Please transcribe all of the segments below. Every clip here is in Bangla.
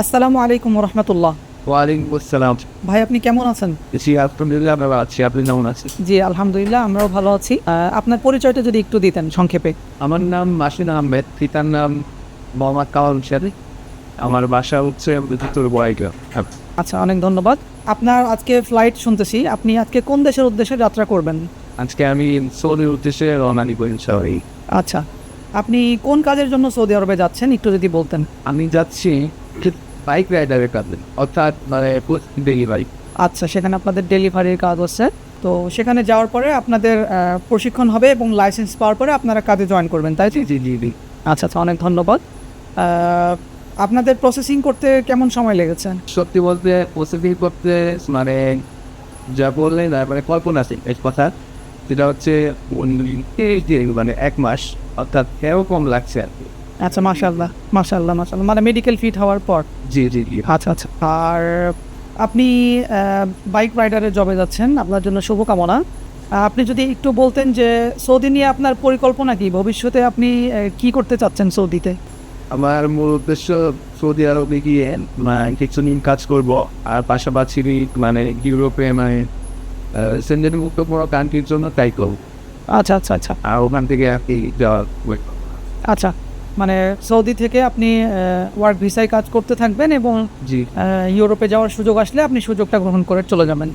আসসালামু আলাইকুম রহমতুল্লাহ ওয়ালাইকুম আসসালাম। ভাই আপনি কেমন আছেন? জি আলহামদুলিল্লাহ ভালো আছি। আপনি কেমন আছেন? জি আলহামদুলিল্লাহ আমরাও ভালো আছি। আপনার পরিচয়টা যদি একটু দিতেন সংক্ষেপে। আমার নাম মাসিন আহমেদ পিতার নাম মোহাম্মদ কামাল হোসেন আমার বাসা হচ্ছে উত্তর আচ্ছা অনেক ধন্যবাদ। আপনার আজকে ফ্লাইট শুনতেছি আপনি আজকে কোন দেশের উদ্দেশ্যে যাত্রা করবেন? আজকে আমি সৌদির উদ্দেশ্যে রওনা দিব ইনশাআল্লাহ। আচ্ছা আপনি কোন কাজের জন্য সৌদি আরবে যাচ্ছেন? একটু যদি বলতেন। আমি যাচ্ছি বাইক রাইডারের কাজে অর্থাৎ মানে ডেলি বাইক আচ্ছা সেখানে আপনাদের ডেলিভারির কাজ হচ্ছে তো সেখানে যাওয়ার পরে আপনাদের প্রশিক্ষণ হবে এবং লাইসেন্স পাওয়ার পরে আপনারা কাজে জয়েন করবেন তাই জি জি জি আচ্ছা আচ্ছা অনেক ধন্যবাদ। আপনাদের প্রসেসিং করতে কেমন সময় লেগেছে? সত্যি বলতে প্রসেসিং করতে মানে যা বললেন মানে কল্পনা আছে এই কথা। সেটা হচ্ছে মানে এক মাস অর্থাৎ এরকম লাগছে আর কি। আচ্ছা মাশাল্লাহ মাশাল্লাহ মাশাল্লাহ মানে মেডিকেল ফিট হওয়ার পর? জি জি জি। আচ্ছা আচ্ছা। আর আপনি বাইক রাইডারে জবে যাচ্ছেন আপনার জন্য শুভকামনা। আপনি যদি একটু বলতেন যে সৌদি নিয়ে আপনার পরিকল্পনা কি? ভবিষ্যতে আপনি কি করতে চাচ্ছেন সৌদিতে? আমার মূল উদ্দেশ্য সৌদি আরবে গিয়ে কিছু নিয়ে কাজ করব। আর পাশাপাশি মানে ইউরোপে মানে মুক্ত কোনো কান্ট্রির জন্য ট্রাই করব। আচ্ছা আচ্ছা আচ্ছা। আর ওখান থেকে আর কি। আচ্ছা মানে সৌদি থেকে আপনি ওয়ার্ক ভিসায় কাজ করতে থাকবেন এবং জি। ইউরোপে যাওয়ার সুযোগ আসলে আপনি সুযোগটা গ্রহণ করে চলে যাবেন।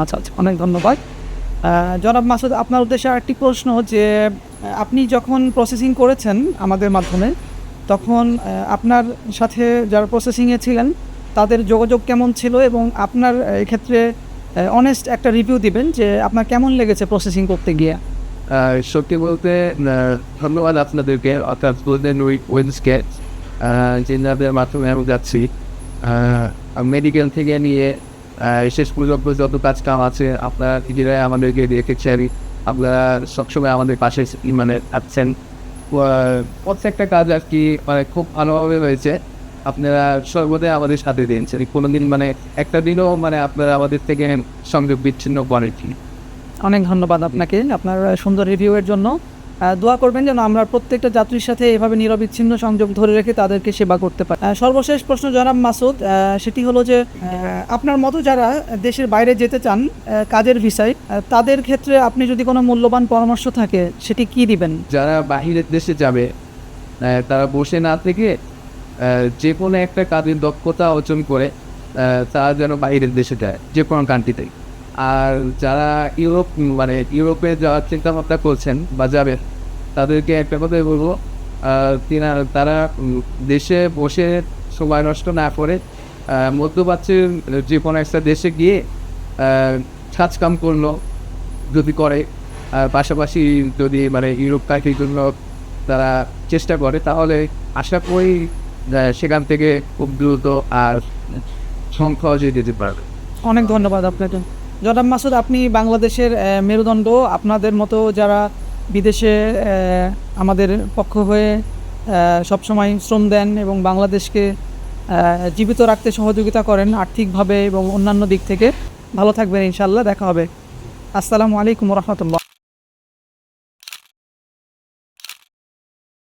আচ্ছা আচ্ছা অনেক ধন্যবাদ। জনাব মাসুদ আপনার উদ্দেশ্যে আরেকটি প্রশ্ন যে আপনি যখন প্রসেসিং করেছেন আমাদের মাধ্যমে তখন আপনার সাথে যারা প্রসেসিংয়ে ছিলেন তাদের যোগাযোগ কেমন ছিল এবং আপনার এক্ষেত্রে অনেস্ট একটা রিভিউ দিবেন যে আপনার কেমন লেগেছে প্রসেসিং করতে গিয়ে? সত্যি বলতে ধন্যবাদ আপনাদেরকে। অর্থাৎ গোল্ডেন উইক ওয়েন্সকে যেনাদের মাধ্যমে আমি যাচ্ছি মেডিকেল থেকে নিয়ে শেষ পর্যন্ত যত কাজ কাম আছে আপনারা নিজেরাই আমাদেরকে রেখেছেন আপনারা সবসময় আমাদের পাশে মানে আহ, প্রত্যেকটা কাজ আর কি মানে খুব ভালোভাবে হয়েছে। আপনারা সর্বদাই আমাদের সাথে দিয়েছেন কোনোদিন মানে একটা দিনও মানে আপনারা আমাদের থেকে সংযোগ বিচ্ছিন্ন করেনি অনেক ধন্যবাদ আপনাকে আপনার সুন্দর রিভিউয়ের জন্য। দোয়া করবেন যেন আমরা প্রত্যেকটা যাত্রীর সাথে এভাবে নিরবিচ্ছিন্ন সংযোগ ধরে রেখে তাদেরকে সেবা করতে পারি। সর্বশেষ প্রশ্ন জনাব মাসুদ সেটি হলো যে আপনার মতো যারা দেশের বাইরে যেতে চান কাজের ভিসায় তাদের ক্ষেত্রে আপনি যদি কোনো মূল্যবান পরামর্শ থাকে, সেটি কি দিবেন? যারা বাহিরের দেশে যাবে তারা বসে না থেকে যে কোনো একটা কাজের দক্ষতা অর্জন করে তারা যেন বাইরের দেশে যায়, যে কোনো কান্ট্রিতে আর যারা ইউরোপ মানে ইউরোপে যাওয়ার চিন্তা ভাবনা করছেন বা যাবেন তাদেরকে একটা কথাই বলব তিনা, তারা দেশে বসে সময় নষ্ট না করে মধ্যপ্রাচ্যের যে কোনো একটা দেশে গিয়ে কাম করল যদি করে পাশাপাশি যদি মানে ইউরোপ কান্ট্রির জন্য তারা চেষ্টা করে, তাহলে আশা করি সেখান থেকে খুব দ্রুত আর সংখ্যাও যেতে পারবে। অনেক ধন্যবাদ আপনাকে। জনাব মাসুদ, আপনি বাংলাদেশের মেরুদণ্ড, আপনাদের মতো যারা বিদেশে আমাদের পক্ষ হয়ে সবসময় শ্রম দেন এবং বাংলাদেশকে জীবিত রাখতে সহযোগিতা করেন আর্থিকভাবে এবং অন্যান্য দিক থেকে, ভালো থাকবেন ইনশাল্লাহ দেখা হবে। আসসালামু আলাইকুম রহমতুল্লাহ।